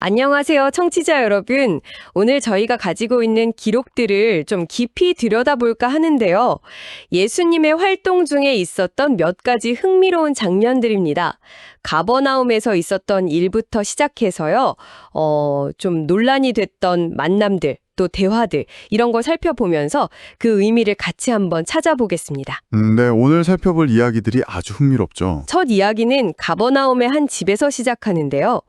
안녕하세요, 청취자 여러분. 오늘 저희가 가지고 있는 기록들을 좀 깊이 들여다볼까 하는데요. 예수님의 활동 중에 있었던 몇 가지 흥미로운 장면들입니다. 가버나움에서 있었던 일부터 시작해서요, 어, 좀 논란이 됐던 만남들, 또 대화들, 이런 걸 살펴보면서 그 의미를 같이 한번 찾아보겠습니다. 음, 네, 오늘 살펴볼 이야기들이 아주 흥미롭죠. 첫 이야기는 가버나움의 한 집에서 시작하는데요.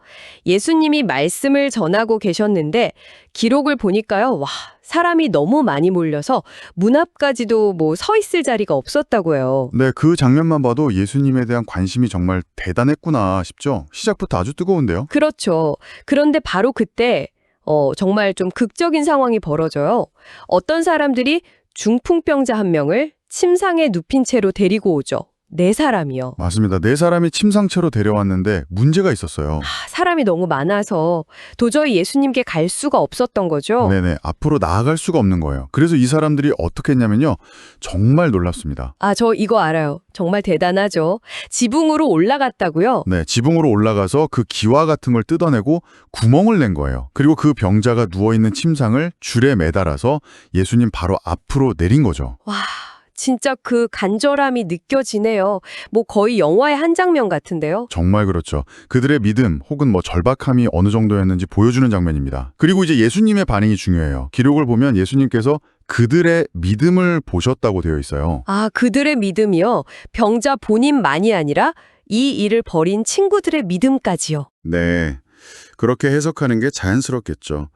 예수님이 말씀을 전하고 계셨는데 기록을 보니까요. 와, 사람이 너무 많이 몰려서 문 앞까지도 뭐 서 있을 자리가 없었다고요. 네, 그 장면만 봐도 예수님에 대한 관심이 정말 대단했구나 싶죠. 시작부터 아주 뜨거운데요. 그렇죠. 그런데 바로 그때 어, 정말 좀 극적인 상황이 벌어져요. 어떤 사람들이 중풍병자 한 명을 침상에 눕힌 채로 데리고 오죠. 네 사람이요. 맞습니다. 네 사람이 침상채로 데려왔는데 문제가 있었어요. 아, 사람이 너무 많아서 도저히 예수님께 갈 수가 없었던 거죠. 네네, 앞으로 나아갈 수가 없는 거예요. 그래서 이 사람들이 어떻게 했냐면요. 정말 놀랍습니다. 아, 저 이거 알아요. 정말 대단하죠. 지붕으로 올라갔다고요? 네, 지붕으로 올라가서 그 기와 같은 걸 뜯어내고 구멍을 낸 거예요. 그리고 그 병자가 누워있는 침상을 줄에 매달아서 예수님 바로 앞으로 내린 거죠. 와, 진짜 그 간절함이 느껴지네요. 뭐 거의 영화의 한 장면 같은데요. 정말 그렇죠. 그들의 믿음 혹은 뭐 절박함이 어느 정도였는지 보여주는 장면입니다. 그리고 이제 예수님의 반응이 중요해요. 기록을 보면 예수님께서 그들의 믿음을 보셨다고 되어 있어요. 아, 그들의 믿음이요. 병자 본인만이 아니라 이 일을 벌인 친구들의 믿음까지요. 네. 그렇게 해석하는 게 자연스럽겠죠.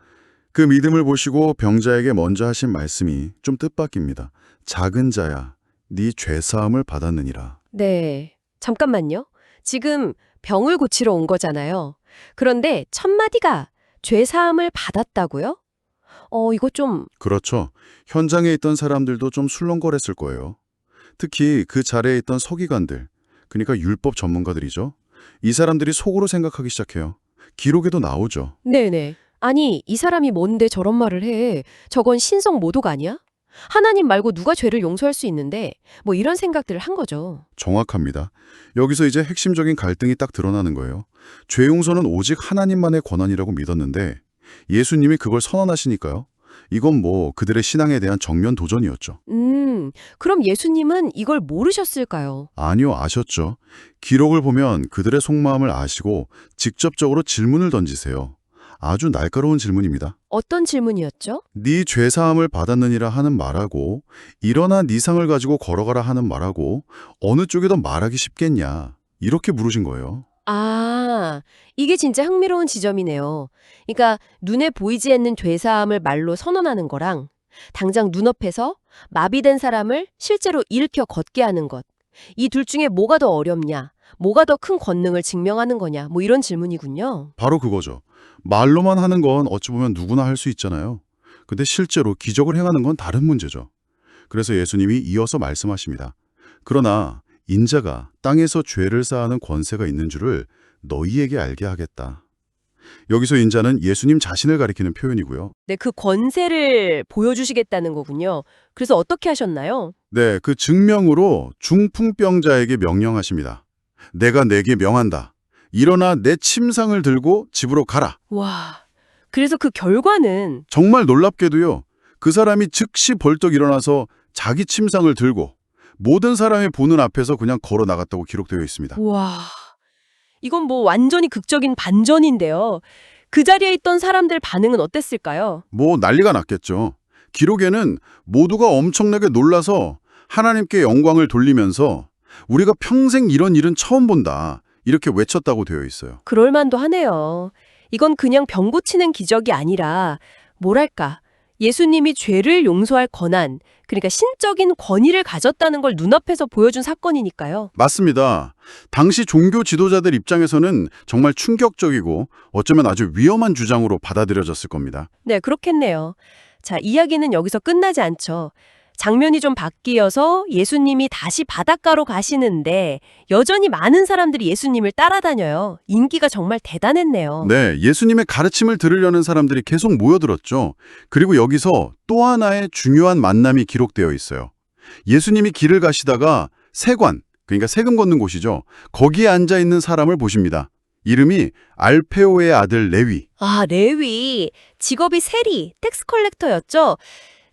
그 믿음을 보시고 병자에게 먼저 하신 말씀이 좀 뜻밖입니다. 작은 자야, 네 죄사함을 받았느니라. 네. 잠깐만요. 지금 병을 고치러 온 거잖아요. 그런데 첫 마디가 죄 사함을 받았다고요? 어, 이거 좀 그렇죠. 현장에 있던 사람들도 좀 술렁거렸을 거예요. 특히 그 자리에 있던 서기관들, 그러니까 율법 전문가들이죠. 이 사람들이 속으로 생각하기 시작해요. 기록에도 나오죠. 네네. 아니, 이 사람이 뭔데 저런 말을 해. 저건 신성 모독 아니야? 하나님 말고 누가 죄를 용서할 수 있는데 뭐 이런 생각들을 한 거죠. 정확합니다. 여기서 이제 핵심적인 갈등이 딱 드러나는 거예요. 죄 용서는 오직 하나님만의 권한이라고 믿었는데 예수님이 그걸 선언하시니까요. 이건 뭐 그들의 신앙에 대한 정면 도전이었죠. 음, 그럼 예수님은 이걸 모르셨을까요? 아니요, 아셨죠. 기록을 보면 그들의 속마음을 아시고 직접적으로 질문을 던지세요. 아주 날카로운 질문입니다. 어떤 질문이었죠? 네 죄사함을 받았느니라 하는 말하고 일어나 네 상을 가지고 걸어가라 하는 말하고 어느 쪽이 더 말하기 쉽겠냐 이렇게 물으신 거예요. 아, 이게 진짜 흥미로운 지점이네요. 그러니까 눈에 보이지 않는 죄사함을 말로 선언하는 거랑 당장 눈앞에서 마비된 사람을 실제로 일으켜 걷게 하는 것. 이 둘 중에 뭐가 더 어렵냐? 뭐가 더 큰 권능을 증명하는 거냐? 뭐 이런 질문이군요. 바로 그거죠. 말로만 하는 건 어찌 보면 누구나 할 수 있잖아요. 근데 실제로 기적을 행하는 건 다른 문제죠. 그래서 예수님이 이어서 말씀하십니다. 그러나 인자가 땅에서 죄를 사하는 권세가 있는 줄을 너희에게 알게 하겠다. 여기서 인자는 예수님 자신을 가리키는 표현이고요. 네, 그 권세를 보여주시겠다는 거군요. 그래서 어떻게 하셨나요? 네, 그 증명으로 중풍병자에게 명령하십니다. 내가 내게 명한다. 일어나 내 침상을 들고 집으로 가라. 와, 그래서 그 결과는 정말 놀랍게도요. 그 사람이 즉시 벌떡 일어나서 자기 침상을 들고 모든 사람의 보는 앞에서 그냥 걸어 나갔다고 기록되어 있습니다. 와, 이건 뭐 완전히 극적인 반전인데요. 그 자리에 있던 사람들 반응은 어땠을까요? 뭐 난리가 났겠죠. 기록에는 모두가 엄청나게 놀라서 하나님께 영광을 돌리면서 우리가 평생 이런 일은 처음 본다. 이렇게 외쳤다고 되어 있어요. 그럴만도 하네요. 이건 그냥 병 고치는 기적이 아니라 뭐랄까 예수님이 죄를 용서할 권한, 그러니까 신적인 권위를 가졌다는 걸 눈앞에서 보여준 사건이니까요. 맞습니다. 당시 종교 지도자들 입장에서는 정말 충격적이고 어쩌면 아주 위험한 주장으로 받아들여졌을 겁니다. 네, 그렇겠네요. 자, 이야기는 여기서 끝나지 않죠. 장면이 좀 바뀌어서 예수님이 다시 바닷가로 가시는데 여전히 많은 사람들이 예수님을 따라다녀요. 인기가 정말 대단했네요. 네, 예수님의 가르침을 들으려는 사람들이 계속 모여들었죠. 그리고 여기서 또 하나의 중요한 만남이 기록되어 있어요. 예수님이 길을 가시다가 세관, 그러니까 세금 걷는 곳이죠. 거기에 앉아 있는 사람을 보십니다. 이름이 알페오의 아들 레위. 아, 레위. 직업이 세리, 텍스 컬렉터였죠?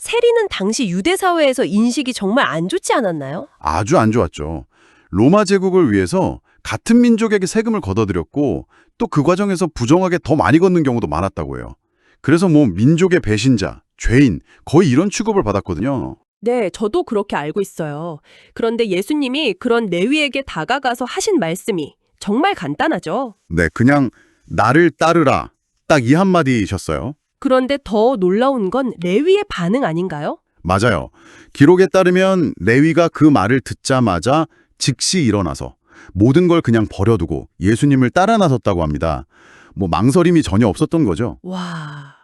세리는 당시 유대 사회에서 인식이 정말 안 좋지 않았나요? 아주 안 좋았죠. 로마 제국을 위해서 같은 민족에게 세금을 걷어들였고 또 그 과정에서 부정하게 더 많이 걷는 경우도 많았다고 해요. 그래서 뭐 민족의 배신자, 죄인 거의 이런 취급을 받았거든요. 네, 저도 그렇게 알고 있어요. 그런데 예수님이 그런 레위에게 다가가서 하신 말씀이 정말 간단하죠. 네, 그냥 나를 따르라. 딱 이 한마디이셨어요. 그런데 더 놀라운 건 레위의 반응 아닌가요? 맞아요. 기록에 따르면 레위가 그 말을 듣자마자 즉시 일어나서 모든 걸 그냥 버려두고 예수님을 따라 나섰다고 합니다. 뭐 망설임이 전혀 없었던 거죠. 와,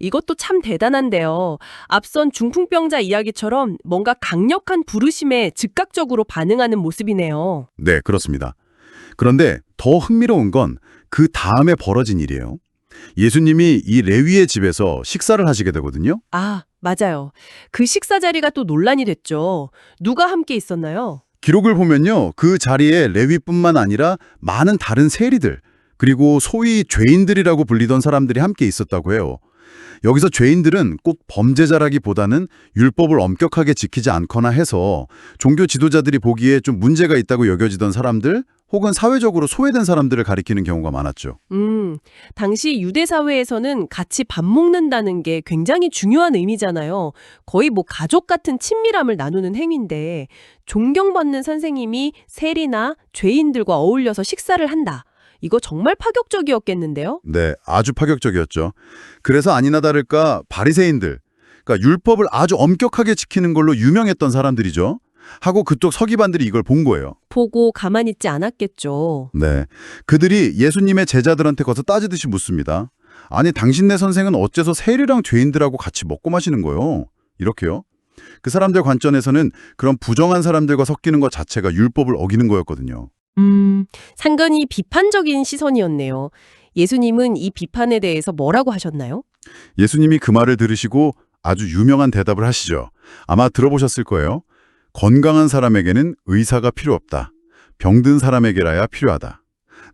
이것도 참 대단한데요. 앞선 중풍병자 이야기처럼 뭔가 강력한 부르심에 즉각적으로 반응하는 모습이네요. 네, 그렇습니다. 그런데 더 흥미로운 건 그 다음에 벌어진 일이에요. 예수님이 이 레위의 집에서 식사를 하시게 되거든요. 아, 맞아요. 그 식사 자리가 또 논란이 됐죠. 누가 함께 있었나요? 기록을 보면요. 그 자리에 레위뿐만 아니라 많은 다른 세리들, 그리고 소위 죄인들이라고 불리던 사람들이 함께 있었다고 해요. 여기서 죄인들은 꼭 범죄자라기보다는 율법을 엄격하게 지키지 않거나 해서 종교 지도자들이 보기에 좀 문제가 있다고 여겨지던 사람들 혹은 사회적으로 소외된 사람들을 가리키는 경우가 많았죠. 음, 당시 유대 사회에서는 같이 밥 먹는다는 게 굉장히 중요한 의미잖아요. 거의 뭐 가족 같은 친밀함을 나누는 행위인데 존경받는 선생님이 세리나 죄인들과 어울려서 식사를 한다. 이거 정말 파격적이었겠는데요? 네, 아주 파격적이었죠. 그래서 아니나 다를까 바리새인들, 그러니까 율법을 아주 엄격하게 지키는 걸로 유명했던 사람들이죠. 하고 그쪽 서기반들이 이걸 본 거예요. 보고 가만히 있지 않았겠죠. 네, 그들이 예수님의 제자들한테 가서 따지듯이 묻습니다. 아니, 당신네 선생은 어째서 세리랑 죄인들하고 같이 먹고 마시는 거요? 이렇게요. 그 사람들 관점에서는 그런 부정한 사람들과 섞이는 것 자체가 율법을 어기는 거였거든요. 음, 상당히 비판적인 시선이었네요. 예수님은 이 비판에 대해서 뭐라고 하셨나요? 예수님이 그 말을 들으시고 아주 유명한 대답을 하시죠. 아마 들어보셨을 거예요. 건강한 사람에게는 의사가 필요 없다. 병든 사람에게라야 필요하다.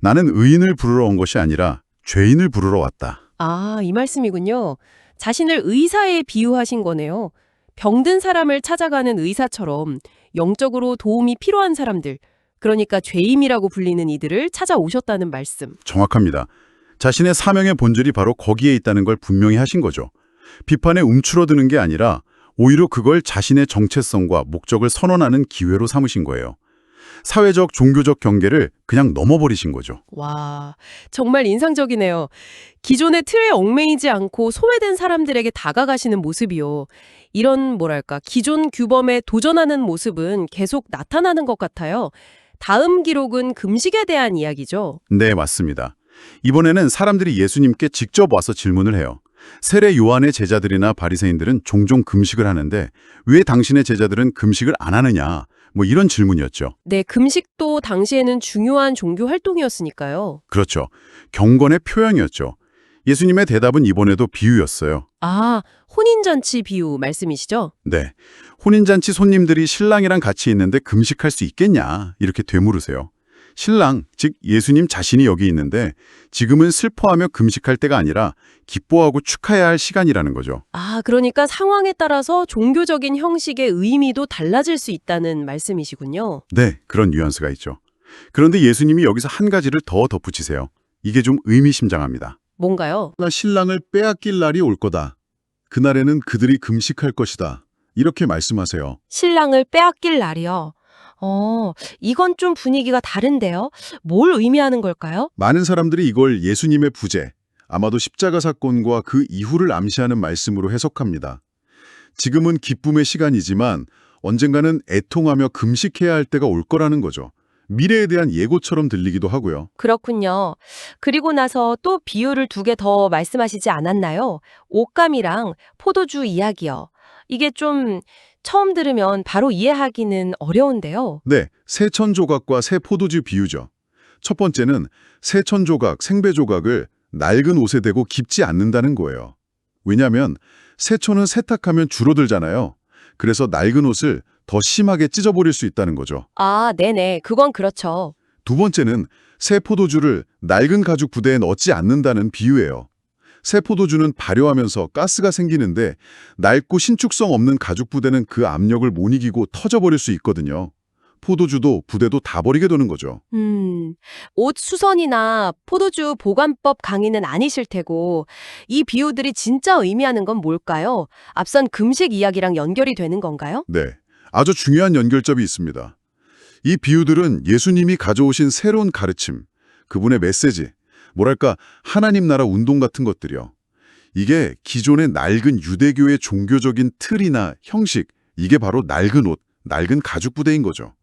나는 의인을 부르러 온 것이 아니라 죄인을 부르러 왔다. 아, 이 말씀이군요. 자신을 의사에 비유하신 거네요. 병든 사람을 찾아가는 의사처럼 영적으로 도움이 필요한 사람들, 그러니까 죄임이라고 불리는 이들을 찾아오셨다는 말씀. 정확합니다. 자신의 사명의 본질이 바로 거기에 있다는 걸 분명히 하신 거죠. 비판에 움츠러드는 게 아니라 오히려 그걸 자신의 정체성과 목적을 선언하는 기회로 삼으신 거예요. 사회적, 종교적 경계를 그냥 넘어버리신 거죠. 와, 정말 인상적이네요. 기존의 틀에 얽매이지 않고 소외된 사람들에게 다가가시는 모습이요. 이런 뭐랄까 기존 규범에 도전하는 모습은 계속 나타나는 것 같아요. 다음 기록은 금식에 대한 이야기죠. 네, 맞습니다. 이번에는 사람들이 예수님께 직접 와서 질문을 해요. 세례 요한의 제자들이나 바리새인들은 종종 금식을 하는데 왜 당신의 제자들은 금식을 안 하느냐? 뭐 이런 질문이었죠. 네, 금식도 당시에는 중요한 종교 활동이었으니까요. 그렇죠. 경건의 표현이었죠. 예수님의 대답은 이번에도 비유였어요. 아, 혼인잔치 비유 말씀이시죠? 네. 혼인잔치 손님들이 신랑이랑 같이 있는데 금식할 수 있겠냐? 이렇게 되물으세요. 신랑, 즉 예수님 자신이 여기 있는데 지금은 슬퍼하며 금식할 때가 아니라 기뻐하고 축하해야 할 시간이라는 거죠. 아, 그러니까 상황에 따라서 종교적인 형식의 의미도 달라질 수 있다는 말씀이시군요. 네, 그런 뉘앙스가 있죠. 그런데 예수님이 여기서 한 가지를 더 덧붙이세요. 이게 좀 의미심장합니다. 뭔가요? 나 신랑을 빼앗길 날이 올 거다. 그날에는 그들이 금식할 것이다. 이렇게 말씀하세요. 신랑을 빼앗길 날이요. 어, 이건 좀 분위기가 다른데요. 뭘 의미하는 걸까요? 많은 사람들이 이걸 예수님의 부재, 아마도 십자가 사건과 그 이후를 암시하는 말씀으로 해석합니다. 지금은 기쁨의 시간이지만 언젠가는 애통하며 금식해야 할 때가 올 거라는 거죠. 미래에 대한 예고처럼 들리기도 하고요. 그렇군요. 그리고 나서 또 비유를 두 개 더 말씀하시지 않았나요? 옷감이랑 포도주 이야기요. 이게 좀 처음 들으면 바로 이해하기는 어려운데요. 네, 세천 조각과 새 포도주 비유죠. 첫 번째는 세천 조각, 생배 조각을 낡은 옷에 대고 깁지 않는다는 거예요. 왜냐하면 세천은 세탁하면 줄어들잖아요. 그래서 낡은 옷을 더 심하게 찢어버릴 수 있다는 거죠. 아, 네네. 그건 그렇죠. 두 번째는 새 포도주를 낡은 가죽 부대에 넣지 않는다는 비유예요. 새 포도주는 발효하면서 가스가 생기는데 낡고 신축성 없는 가죽 부대는 그 압력을 못 이기고 터져버릴 수 있거든요. 포도주도 부대도 다 버리게 되는 거죠. 음, 옷 수선이나 포도주 보관법 강의는 아니실 테고, 이 비유들이 진짜 의미하는 건 뭘까요? 앞선 금식 이야기랑 연결이 되는 건가요? 네, 아주 중요한 연결점이 있습니다. 이 비유들은 예수님이 가져오신 새로운 가르침, 그분의 메시지, 뭐랄까 하나님 나라 운동 같은 것들이요. 이게 기존의 낡은 유대교의 종교적인 틀이나 형식, 이게 바로 낡은 옷, 낡은 가죽 부대인 거죠.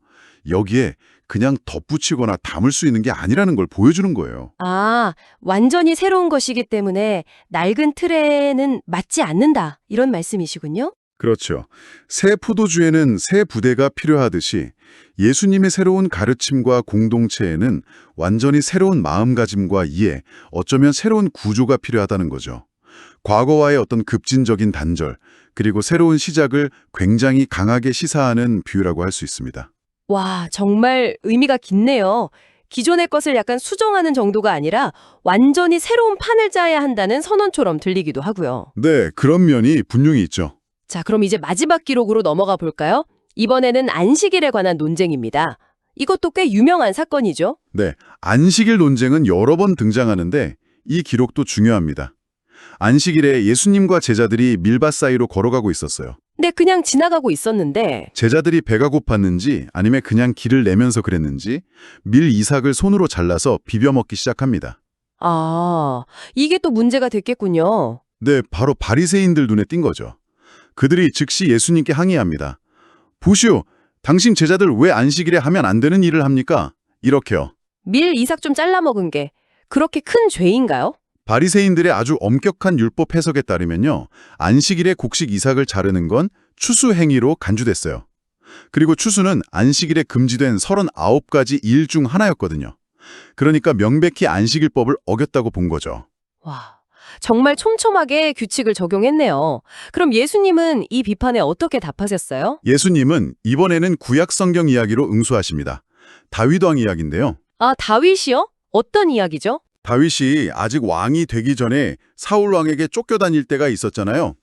여기에 그냥 덧붙이거나 담을 수 있는 게 아니라는 걸 보여주는 거예요. 아, 완전히 새로운 것이기 때문에 낡은 틀에는 맞지 않는다. 이런 말씀이시군요? 그렇죠. 새 포도주에는 새 부대가 필요하듯이 예수님의 새로운 가르침과 공동체에는 완전히 새로운 마음가짐과 이해, 어쩌면 새로운 구조가 필요하다는 거죠. 과거와의 어떤 급진적인 단절, 그리고 새로운 시작을 굉장히 강하게 시사하는 비유라고 할 수 있습니다. 와, 정말 의미가 깊네요. 기존의 것을 약간 수정하는 정도가 아니라 완전히 새로운 판을 짜야 한다는 선언처럼 들리기도 하고요. 네, 그런 면이 분명히 있죠. 자, 그럼 이제 마지막 기록으로 넘어가 볼까요? 이번에는 안식일에 관한 논쟁입니다. 이것도 꽤 유명한 사건이죠. 네, 안식일 논쟁은 여러 번 등장하는데 이 기록도 중요합니다. 안식일에 예수님과 제자들이 밀밭 사이로 걸어가고 있었어요. 근데 그냥 지나가고 있었는데 제자들이 배가 고팠는지 아니면 그냥 길을 내면서 그랬는지 밀 이삭을 손으로 잘라서 비벼 먹기 시작합니다. 아, 이게 또 문제가 됐겠군요. 네, 바로 바리새인들 눈에 띈 거죠. 그들이 즉시 예수님께 항의합니다. 보시오, 당신 제자들 왜 안식일에 하면 안 되는 일을 합니까? 이렇게요. 밀 이삭 좀 잘라 먹은 게 그렇게 큰 죄인가요? 바리새인들의 아주 엄격한 율법 해석에 따르면요. 안식일에 곡식 이삭을 자르는 건 추수 행위로 간주됐어요. 그리고 추수는 안식일에 금지된 39가지 일 중 하나였거든요. 그러니까 명백히 안식일법을 어겼다고 본 거죠. 와, 정말 촘촘하게 규칙을 적용했네요. 그럼 예수님은 이 비판에 어떻게 답하셨어요? 예수님은 이번에는 구약 성경 이야기로 응수하십니다. 다윗 왕 이야기인데요. 아, 다윗이요? 어떤 이야기죠? 다윗이 아직 왕이 되기 전에 사울 왕에게 쫓겨다닐 때가 있었잖아요.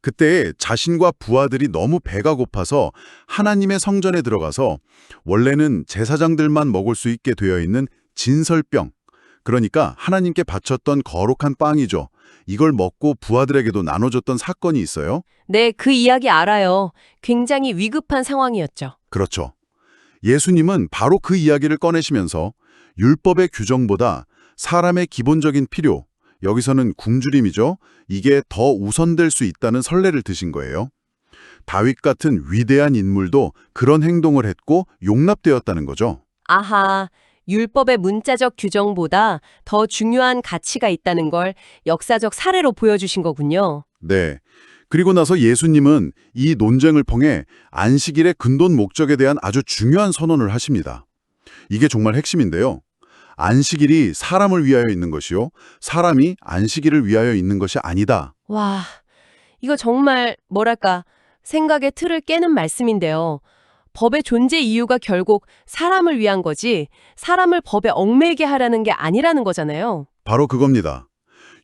그때 자신과 부하들이 너무 배가 고파서 하나님의 성전에 들어가서 원래는 제사장들만 먹을 수 있게 되어 있는 진설병, 그러니까 하나님께 바쳤던 거룩한 빵이죠. 이걸 먹고 부하들에게도 나눠줬던 사건이 있어요. 네, 그 이야기 알아요. 굉장히 위급한 상황이었죠. 그렇죠. 예수님은 바로 그 이야기를 꺼내시면서 율법의 규정보다 사람의 기본적인 필요, 여기서는 굶주림이죠. 이게 더 우선될 수 있다는 선례를 드신 거예요. 다윗 같은 위대한 인물도 그런 행동을 했고 용납되었다는 거죠. 아하, 율법의 문자적 규정보다 더 중요한 가치가 있다는 걸 역사적 사례로 보여주신 거군요. 네. 그리고 나서 예수님은 이 논쟁을 통해 안식일의 근본 목적에 대한 아주 중요한 선언을 하십니다. 이게 정말 핵심인데요. 안식일이 사람을 위하여 있는 것이요. 사람이 안식일을 위하여 있는 것이 아니다. 와, 이거 정말 뭐랄까 생각의 틀을 깨는 말씀인데요. 법의 존재 이유가 결국 사람을 위한 거지 사람을 법에 얽매이게 하라는 게 아니라는 거잖아요. 바로 그겁니다.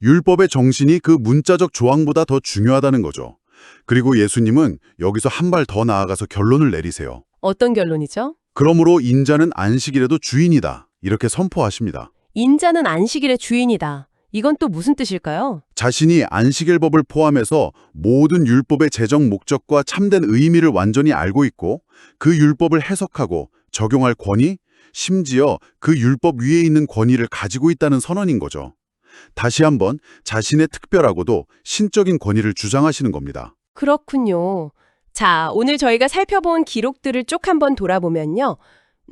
율법의 정신이 그 문자적 조항보다 더 중요하다는 거죠. 그리고 예수님은 여기서 한 발 더 나아가서 결론을 내리세요. 어떤 결론이죠? 그러므로 인자는 안식일에도 주인이다. 이렇게 선포하십니다. 인자는 안식일의 주인이다. 이건 또 무슨 뜻일까요? 자신이 안식일법을 포함해서 모든 율법의 재정 목적과 참된 의미를 완전히 알고 있고 그 율법을 해석하고 적용할 권위, 심지어 그 율법 위에 있는 권위를 가지고 있다는 선언인 거죠. 다시 한번 자신의 특별하고도 신적인 권위를 주장하시는 겁니다. 그렇군요. 자, 오늘 저희가 살펴본 기록들을 쭉 한번 돌아보면요.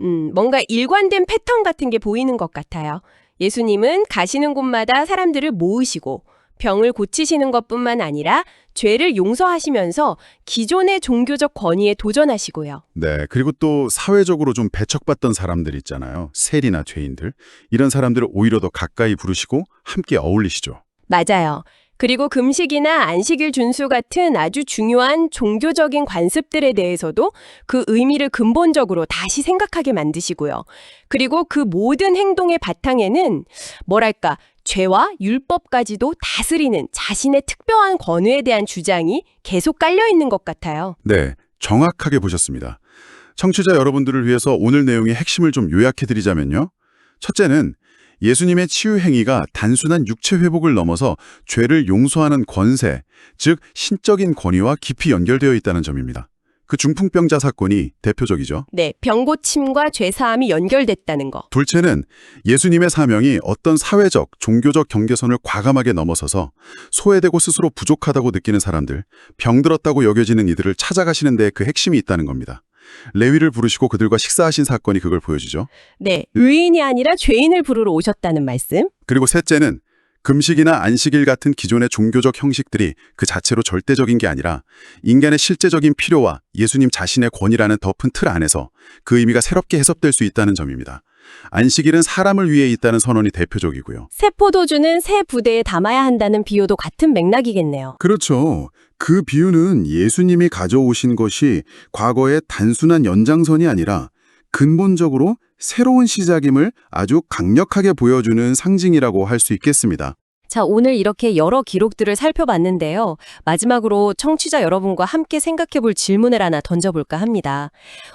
음, 뭔가 일관된 패턴 같은 게 보이는 것 같아요. 예수님은 가시는 곳마다 사람들을 모으시고 병을 고치시는 것뿐만 아니라 죄를 용서하시면서 기존의 종교적 권위에 도전하시고요. 네, 그리고 또 사회적으로 좀 배척받던 사람들 있잖아요. 세리나 죄인들. 이런 사람들을 오히려 더 가까이 부르시고 함께 어울리시죠. 맞아요. 그리고 금식이나 안식일 준수 같은 아주 중요한 종교적인 관습들에 대해서도 그 의미를 근본적으로 다시 생각하게 만드시고요. 그리고 그 모든 행동의 바탕에는 뭐랄까 죄와 율법까지도 다스리는 자신의 특별한 권위에 대한 주장이 계속 깔려 있는 것 같아요. 네, 정확하게 보셨습니다. 청취자 여러분들을 위해서 오늘 내용의 핵심을 좀 요약해 드리자면요. 첫째는 예수님의 치유 행위가 단순한 육체 회복을 넘어서 죄를 용서하는 권세, 즉 신적인 권위와 깊이 연결되어 있다는 점입니다. 그 중풍병자 사건이 대표적이죠. 네, 병고침과 죄사함이 연결됐다는 거. 둘째는 예수님의 사명이 어떤 사회적, 종교적 경계선을 과감하게 넘어서서 소외되고 스스로 부족하다고 느끼는 사람들, 병들었다고 여겨지는 이들을 찾아가시는 데 그 핵심이 있다는 겁니다. 레위를 부르시고 그들과 식사하신 사건이 그걸 보여주죠. 네, 의인이 아니라 죄인을 부르러 오셨다는 말씀. 그리고 셋째는 금식이나 안식일 같은 기존의 종교적 형식들이 그 자체로 절대적인 게 아니라 인간의 실제적인 필요와 예수님 자신의 권위라는 덮은 틀 안에서 그 의미가 새롭게 해석될 수 있다는 점입니다. 안식일은 사람을 위해 있다는 선언이 대표적이고요. 새 포도주는 새 부대에 담아야 한다는 비유도 같은 맥락이겠네요. 그렇죠. 그 비유는 예수님이 가져오신 것이 과거의 단순한 연장선이 아니라 근본적으로 새로운 시작임을 아주 강력하게 보여주는 상징이라고 할 수 있겠습니다. 자, 오늘 이렇게 여러 기록들을 살펴봤는데요. 마지막으로 청취자 여러분과 함께 생각해 볼 질문을 하나 던져볼까 합니다.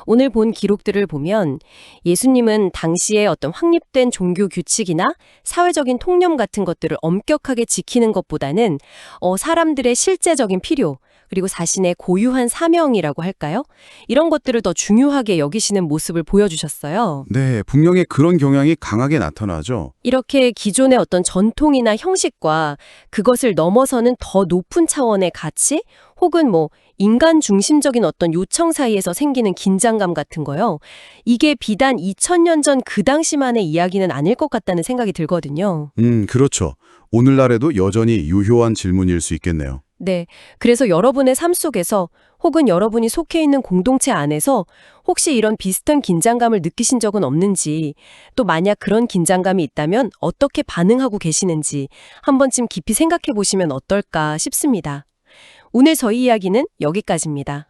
오늘 본 기록들을 보면 예수님은 당시에 어떤 확립된 종교 규칙이나 사회적인 통념 같은 것들을 엄격하게 지키는 것보다는 어, 사람들의 실제적인 필요, 그리고 자신의 고유한 사명이라고 할까요? 이런 것들을 더 중요하게 여기시는 모습을 보여주셨어요. 네, 분명히 그런 경향이 강하게 나타나죠. 이렇게 기존의 어떤 전통이나 형식과 그것을 넘어서는 더 높은 차원의 가치 혹은 뭐 인간 중심적인 어떤 요청 사이에서 생기는 긴장감 같은 거요. 이게 비단 2000년 전 그 당시만의 이야기는 아닐 것 같다는 생각이 들거든요. 음, 그렇죠. 오늘날에도 여전히 유효한 질문일 수 있겠네요. 네. 그래서 여러분의 삶 속에서 혹은 여러분이 속해 있는 공동체 안에서 혹시 이런 비슷한 긴장감을 느끼신 적은 없는지 또 만약 그런 긴장감이 있다면 어떻게 반응하고 계시는지 한 번쯤 깊이 생각해 보시면 어떨까 싶습니다. 오늘 저희 이야기는 여기까지입니다.